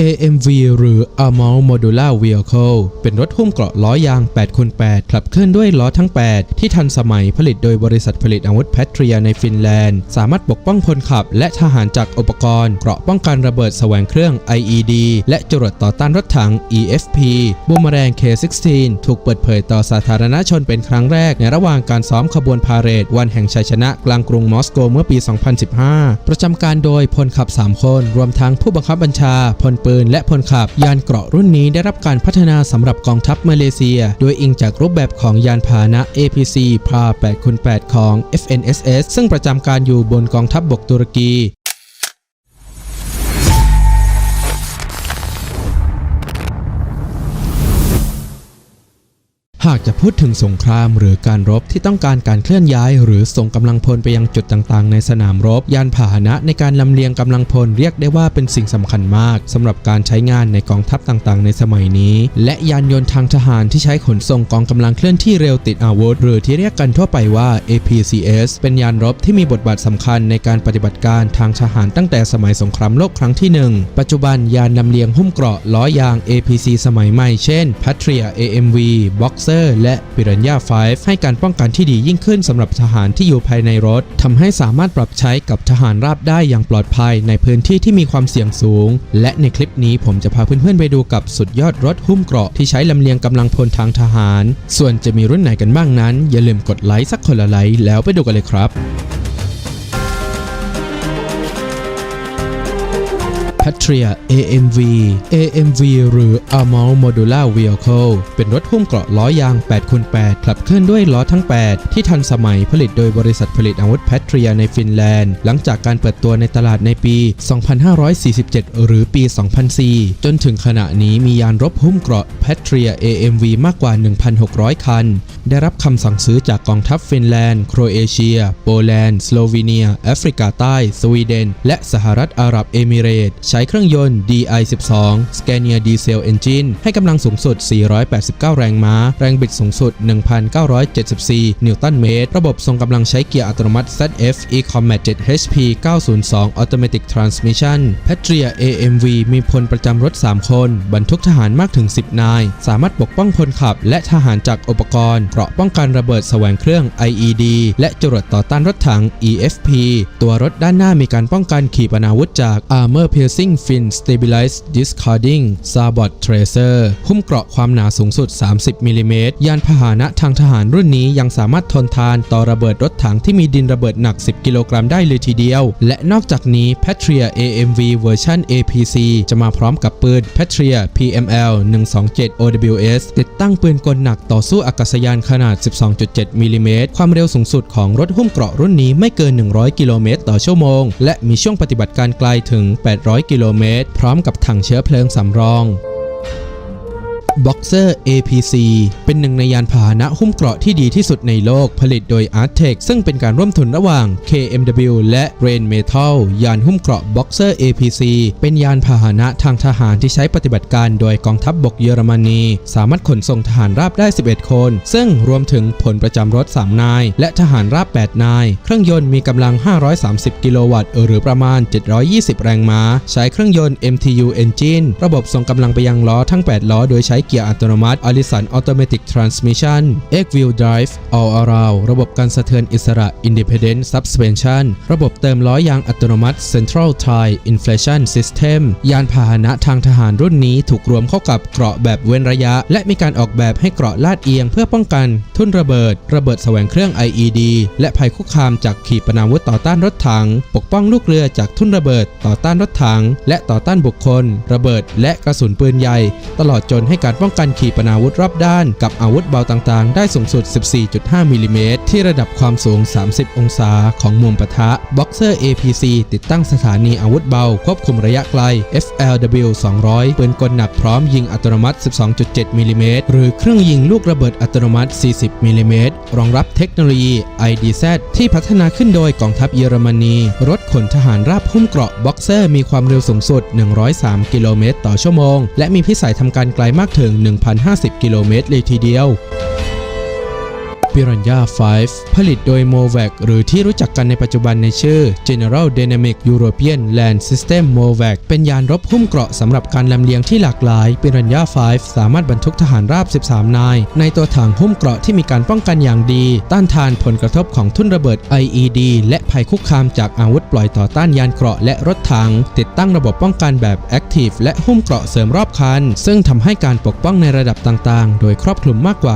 AMV หรือ Armored Modular Vehicle เป็นรถหุ้มเกราะล้อยาง 8x8 ขับเคลื่อนด้วยล้อทั้ง 8 ที่ทันสมัยผลิตโดยบริษัทผลิตอาวุธแพทริยในฟินแลนด์ สามารถปกป้องพลขับ และทหารจากอุปกรณ์เกราะป้องกันระเบิดแสวงเครื่อง IED และจรวดต่อต้านรถถัง EFP บูมแรง K16 ถูกเปิดเผยต่อสาธารณชนเป็นครั้งแรก ในระหว่างการซ้อมขบวนพาเหรดวันแห่งชัยชนะกลางกรุงมอสโกเมื่อปี 2015 ประจำการโดยพลขับ 3 คน รวมทั้งผู้บังคับบัญชาพลปืนและพลขับ ยานเกราะรุ่นนี้ได้รับการพัฒนาสำหรับกองทัพมาเลเซีย โดยอิงจากรูปแบบของยานพาหนะ APC พา 8x8 ของ FNSS ซึ่งประจำการอยู่บนกองทัพบบกตุรกีากจะพูดถึงสงครามหรือการรบที่ต้องการการเคลื่อนย้าย หรือส่งกำลังพลไปยังจุดต่างๆ ในสนามรบ ยานพาหนะในการลำเลียงกำลังพลเรียกได้ว่าเป็นสิ่งสำคัญมากสำหรับการใช้งานในกองทัพต่างๆ ในสมัยนี้ และยานยนต์ทางทหารที่ใช้ขนส่งกองกำลังเคลื่อนที่เร็วติดอาวุธ หรือที่เรียกกันทั่วไปว่า APCS เป็นยานรบที่มีบทบาทสำคัญในการปฏิบัติการทางทหารตั้งแต่สมัยสงครามโลกครั้งที่หนึ่งปัจจุบันยานลำเลียงหุ้มเกราะล้อยาง APC สมัยใหม่เช่น Patria AMV Boxer และปิรันยา5ให้การป้องกันที่ดียิ่งขึ้นสำหรับทหารที่อยู่ภายในรถทำให้สามารถปรับใช้กับทหารราบได้อย่างปลอดภัยในพื้นที่ที่มีความเสี่ยงสูง และในคลิปนี้ผมจะพาเพื่อนๆไปดูกับสุดยอดรถหุ้มเกราะที่ใช้ลำเลียงกำลังพลทางทหาร ส่วนจะมีรุ่นไหนกันบ้างนั้น อย่าลืมกดไลค์สักคนละไลค์แล้วไปดูกันเลยครับ Patria AMV AMV หรือ Armored Modular Vehicle เป็นรถหุ้มเกราะล้อยาง 8x8 ขับเคลื่อนด้วยล้อทั้ง 8 ที่ทันสมัยผลิตโดยบริษัทผลิตอาวุธ Patria ในฟินแลนด์ หลังจากการเปิดตัวในตลาดในปี 2547 หรือปี 2004 จนถึงขณะนี้มียานรบหุ้มเกราะ Patria AMV มากกว่า 1,600 คัน ได้รับคำสั่งซื้อจากกองทัพฟินแลนด์ โครเอเชีย โปแลนด์ สโลวีเนีย แอฟริกาใต้ สวีเดน และสหรัฐอาหรับเอมิเรตส์ใช้เครื่องยนต์ DI12 Scania Diesel Engine ให้กำลังสูงสุด 489 แรงม้า แรงบิดสูงสุด 1, 1,974 นิวตันเมตร ระบบทรงกำลังใช้เกียร์อัตโนมัติ ZF eComat 7 HP 902 Automatic Transmission Patria AMV มีพลประจำรถ 3 คน บรรทุกทหารมากถึง 10 นาย สามารถปกป้องพลขับ และทหารจากอุปกรณ์เกราะป้องกันระเบิดแสวงเครื่อง IED และจรวดต่อต้านรถถัง EFP ตัวรถด้านหน้ามีการป้องกันขีปนาวุธจาก Armor Piercing Fin Stabilized Discarding Sabot Tracer หุ้มเกราะความหนาสูงสุด 30มิลิเมตรยานพาหนะทางทหารรุ่นนี้ยังสามารถทนทานต่อระเบิดรถถังที่มีดินระเบิดหนัก 10 กิโลกรัมได้เลยทีเดียว และนอกจากนี้ Patria AMV เวอร์ชัน APC จะมาพร้อมกับปืน Patria PML 127 OWS ติดตั้งปืนกลหนักต่อสู้อากาศยานขนาด 12.7 มิลิเมตร ความเร็วสูงสุดของรถหุ้มเกราะรุ่นนี้ไม่เกิน 100 กิโลเมตรต่อชั่วโมง และมีช่วงปฏิบัติการไกลถึง 800 กิโลเมตร พร้อมกับถังเชื้อเพลิงสำรอง Boxer APC เป็นหนึ่งในยานพาหนะหุ้มเกราะที่ดีที่สุดในโลกผลิตโดย Artec ซึ่งเป็นการร่วมทุนระหว่าง KMW และ Rain Metal ยานหุ้มเกราะ Boxer APC เป็นยานพาหนะทางทหารที่ใช้ปฏิบัติการโดยกองทัพบบกเยอรมนี สามารถขนส่งทหารราบได้ 11 คน ซึ่งรวมถึงผลประจำรถ 3 นาย และทหารราบ 8 นาย เครื่องยนต์มีกำลัง 530 กิโลวัตต์ หรือประมาณ 720 แรงม้า ใช้เครื่องยนต์ MTU Engine ระบบส่งกำลังไปยังล้อทั้ง 8 ล้อ โดยใช้เกียร์อัตโนมัติ Allison Automatic Transmission X Wheel Drive All Around ระบบการสะเทือนอิสระ Independent Suspension ระบบเติมล้อยางอัตโนมัติ Central Tire Inflation System ยานพาหนะทางทหารรุ่นนี้ถูกรวมเข้ากับเกราะแบบเว้นระยะ และมีการออกแบบให้เกราะลาดเอียงเพื่อป้องกัน ทุ่นระเบิด ระเบิดแสวงเครื่อง IED และภัยคุกคามจากขีปนาวุธต่อต้านรถถัง ปกป้องลูกเรือจากทุ่นระเบิด ต่อต้านรถถัง และต่อต้านบุคคล ระเบิด และกระสุนปืนใหญ่ ตลอดจนให้การป้องกันขีปนาวุธรอบด้านกับอาวุธเบาต่างๆ ได้สูงสุด 14.5 มิลลิเมตรที่ระดับความสูง 30 องศาของมุมปะทะ Boxer APC ติดตั้งสถานีอาวุธเบา ควบคุมระยะไกล FLW 200 ปืนกลหนักพร้อมยิงอัตโนมัติ 12.7 มิลลิเมตรหรือเครื่องยิงลูกระเบิดอัตโนมัติ 40 มิลลิเมตรรองรับเทคโนโลยี IDZ ที่พัฒนาขึ้นโดยกองทัพเยอรมนี รถขนทหารราบหุ้มเกราะ Boxer มีความเร็วสูงสุด 103 กิโลเมตรต่อชั่วโมง และมีพิสัยทำการไกลมากถึงึง 1,050 กิโลเมตรเลยทีเดียว ปิรันยา5ผลิตโดย MOVAC หรือที่รู้จักกันในปัจจุบันในชื่อ General Dynamic European Land System MOVAC เป็นยานรบหุ้มเกราะสำหรับการลำเลียงที่หลากหลายปิรันยา5สามารถบรรทุกทหารราบ 13 นาย ในตัวถังหุ้มเกราะที่มีการป้องกันอย่างดี ต้านทานผลกระทบของทุ่นระเบิด IED และภัยคุกคามจากอาวุธปล่อยต่อต้านยานเกราะและรถถัง ติดตั้งระบบป้องกันแบบ Active และหุ้มเกราะเสริมรอบคัน ซึ่งทำให้การปกป้องในระดับต่างๆ โดยครอบคลุมมากกว่า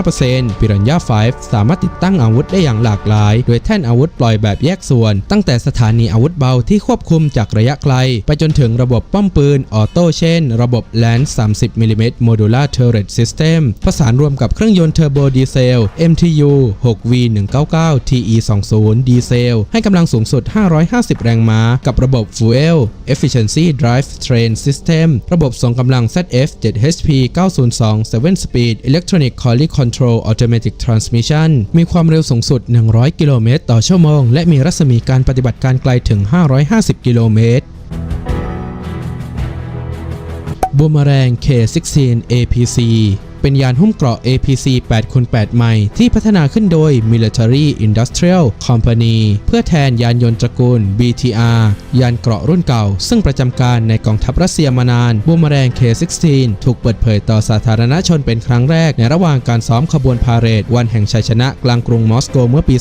95%ปิรันยา5 สามารถติดตั้งอาวุธได้อย่างหลากหลาย โดยแท่นอาวุธปล่อยแบบแยกส่วน ตั้งแต่สถานีอาวุธเบาที่ควบคุมจากระยะไกล ไปจนถึงระบบป้อมปืนออโต้เช่น ระบบ Land 30 mm Modular Turret System ผสานรวมกับเครื่องยนต์เทอร์โบดีเซล MTU 6V199 TE20 ดีเซล ให้กำลังสูงสุด 550 แรงม้า กับระบบ Fuel Efficiency Drive Train System ระบบส่งกำลัง ZF 7 HP 902 7 Speed Electronic Collie Control Automatic Trans Transmission มีความเร็วสูงสุด 100 กิโลเมตรต่อชั่วโมง และมีรัศมีการปฏิบัติการไกลถึง 550 กิโลเมตรบูมแรง K16 APC เป็นยานหุ้มเกราะ APC 8x8 ใหม่ที่พัฒนาขึ้นโดย Military Industrial Company เพื่อแทนยานยนต์ตระกูล BTR ยานเกราะรุ่นเก่า ซึ่งประจำการในกองทัพรัสเซียมานานบูมแรง K16 ถูกเปิดเผยต่อสาธารณชนเป็นครั้งแรก ในระหว่างการซ้อมขบวนพาเหรดวันแห่งชัยชนะกลางกรุงมอสโกเมื่อปี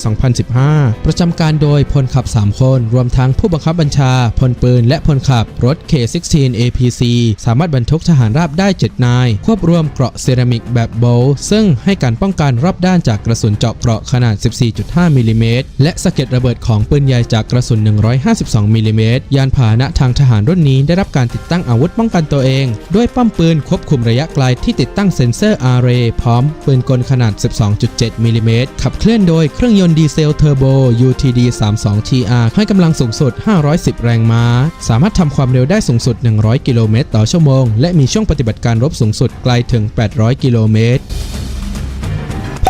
2015 ประจำการโดยพลขับ 3 คน รวมทั้งผู้บังคับบัญชาพลปืนและพลขับรถ K16 APC สามารถบรรทุกทหารราบได้ 7 นาย ควบรวมเกราะเซรามิกแบบโบลต์ซึ่งให้การป้องกันรอบด้านจากกระสุนเจาะเกราะขนาด 14.5 มิลลิเมตร และสะเก็ดระเบิดของปืนใหญ่จากกระสุน 152 มิลลิเมตร ยานพาหนะทางทหารรุ่นนี้ได้รับการติดตั้งอาวุธป้องกันตัวเอง ด้วยป้อมปืนควบคุมระยะไกลที่ติดตั้งเซ็นเซอร์อาร์เรย์พร้อมปืนกลขนาด 12.7 มิลลิเมตร ขับเคลื่อนโดยเครื่องยนต์ดีเซลเทอร์โบ UTD 32 TR ให้กำลังสูงสุด 510 แรงม้า สามารถทำความเร็วได้สูงสุด 100 กิโลเมตรต่อชั่วโมง และมีช่วงปฏิบัติการรบสูงสุดไกลถึง 800กิโลเมตร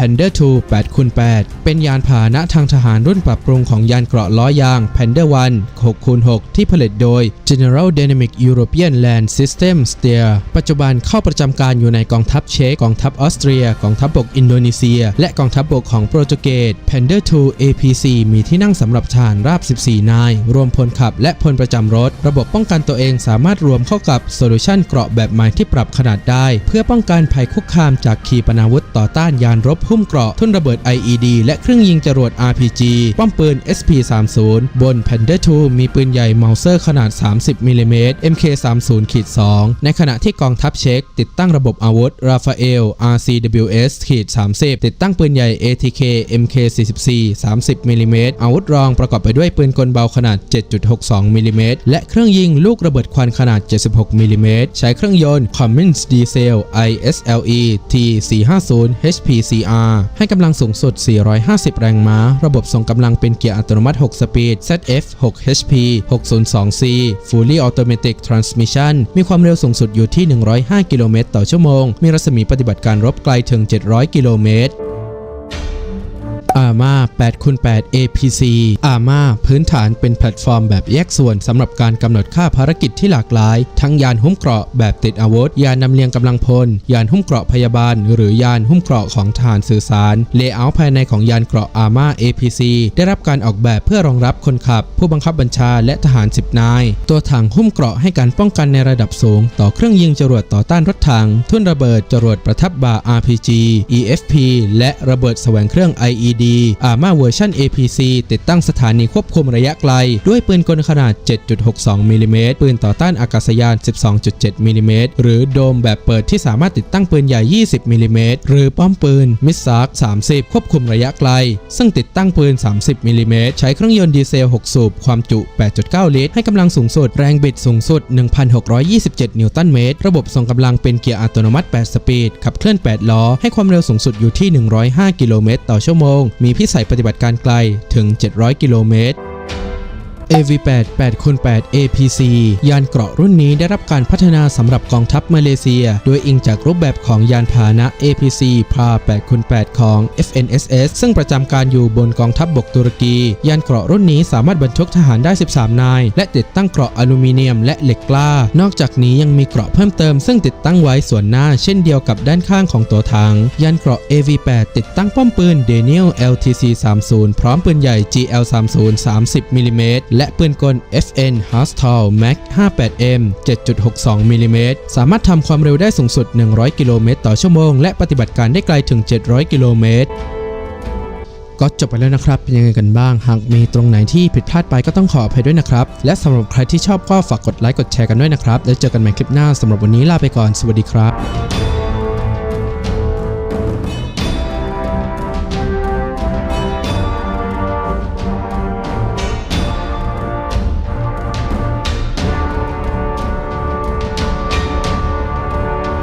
Panda 2 8x8 เป็นยานพาหนะทางทหารรุ่นปรับปรุงของยานเกราะล้อยาง Panda 1 6x6 ที่ผลิตโดย General Dynamic European Land System Steer ปัจจุบันเข้าประจำการอยู่ในกองทัพเช็กกองทัพออสเตรีย กองทัพบกอินโดนีเซีย และกองทัพบกของโปรตุเกส Panda 2 APC มีที่นั่งสำหรับทหารราบ 14 นาย รวมพลขับและพลประจำรถ ระบบป้องกันตัวเองสามารถรวมเข้ากับโซลูชันเกราะแบบใหม่ที่ปรับขนาดได้ เพื่อป้องกันภัยคุกคามจากขีปนาวุธต่อต้านยานรบหุ้มเกราะทุ่นระเบิด IED และเครื่องยิงจรวด RPG ป้อมปืน SP30 บน Panda 2มีปืนใหญ่เมาเซอร์ขนาด 30มิลลิเมตร MK30-2 ในขณะที่กองทัพเช็กติดตั้งระบบอาวุธ Rafael RCWS-30 ติดตั้งปืนใหญ่ ATK MK44 30มิลลิเมตรอาวุธรองประกอบไปด้วยปืนกลเบาขนาด 7.62มิลลิเมตรและเครื่องยิงลูกระเบิดควันขนาด 76มิลลิเมตรใช้เครื่องยนต์ Cummins Diesel ISLE T450 HPCR ให้กำลังสูงสุด 450 แรงม้า ระบบส่งกำลังเป็นเกียร์อัตโนมัติ 6 สปีด ZF 6 HP 602C Fully Automatic Transmission มีความเร็วสูงสุดอยู่ที่ 105 กิโลเมตรต่อชั่วโมง มีรัศมีปฏิบัติการรบไกลถึง 700 กิโลเมตร อาม่า8คูณ8 APC อาม่าพื้นฐานเป็นแพลตฟอร์มแบบแยกส่วนสำหรับการกำหนดค่าภารกิจที่หลากหลาย ทั้งยานหุ้มเกราะแบบติดอาวุธ ยานนำเลียงกำลังพล ยานหุ้มเกราะพยาบาล หรือยานหุ้มเกราะของทหารสื่อสาร เลเยอร์ภายในของยานเกราะอาม่า APC ได้รับการออกแบบเพื่อรองรับคนขับ ผู้บังคับบัญชาและทหาร 10 นาย ตัวถังหุ้มเกราะให้การป้องกันในระดับสูง ต่อเครื่องยิงจรวดต่อต้านรถถังทุ่นระเบิดจรวดประทับบ่า RPG EFP และระเบิดแสวงเครื่อง IED อาม่าเวอร์ชัน APC ติดตั้งสถานีควบคุมระยะไกล ด้วยปืนกลขนาด 7.62มิลลิเมตรปืนต่อต้านอากาศยาน 12.7มิลลิเมตรหรือโดมแบบเปิดที่สามารถติดตั้งปืนใหญ่ 20มิลลิเมตรหรือป้อมปืนมิสซาร์30 ควบคุมระยะไกล ซึ่งติดตั้งปืน 30มิลลิเมตรใช้เครื่องยนต์ดีเซล 6 สูบ ความจุ 8.9 ลิตร ให้กำลังสูงสุด แรงบิดสูงสุด 1,627 นิวตันเมตร ระบบส่งกำลังเป็นเกียร์อัตโนมัติ 8 สปีด ขับเคลื่อน 8 ล้อ ให้ความเร็วสูงสุดอยู่ที่ 105 กิโลเมตรต่อชั่วโมงมีพิสัยปฏิบัติการไกลถึง 700 กิโลเมตร AV8 8x8 APC ยานเกราะรุ่นนี้ได้รับการพัฒนาสำหรับกองทัพมาเลเซีย โดยอิงจากรูปแบบของยานพาหนะ APC PA 8x8 ของ FNSS ซึ่งประจำการอยู่บนกองทัพบบกตุรกี ยานเกราะรุ่นนี้สามารถบรรทุกทหารได้ 13 นาย และติดตั้งเกราะอลูมิเนียมและเหล็กกล้า นอกจากนี้ยังมีเกราะเพิ่มเติม ซึ่งติดตั้งไว้ส่วนหน้า เช่นเดียวกับด้านข้างของตัวถังยานเกราะ AV8 ติดตั้งป้อมปืน Daniel LTC 30พร้อมปืนใหญ่ GL 30 30มิลลิเมตรและปืนกล FN Hustal Mac 58M 7.62มิลลิเมตรสามารถทำความเร็วได้สูงสุด 100 กิโลเมตรต่อชั่วโมง และปฏิบัติการได้ไกลถึง 700 กิโลเมตรก็จบไปแล้วนะครับ เป็นยังไงกันบ้าง หากมีตรงไหนที่ผิดพลาดไปก็ต้องขออภัยด้วยนะครับ และสำหรับใครที่ชอบก็ฝากกดไลค์กดแชร์กันด้วยนะครับ แล้วเจอกันใหม่คลิปหน้าสำหรับวันนี้ลาไปก่อน สวัสดีครับ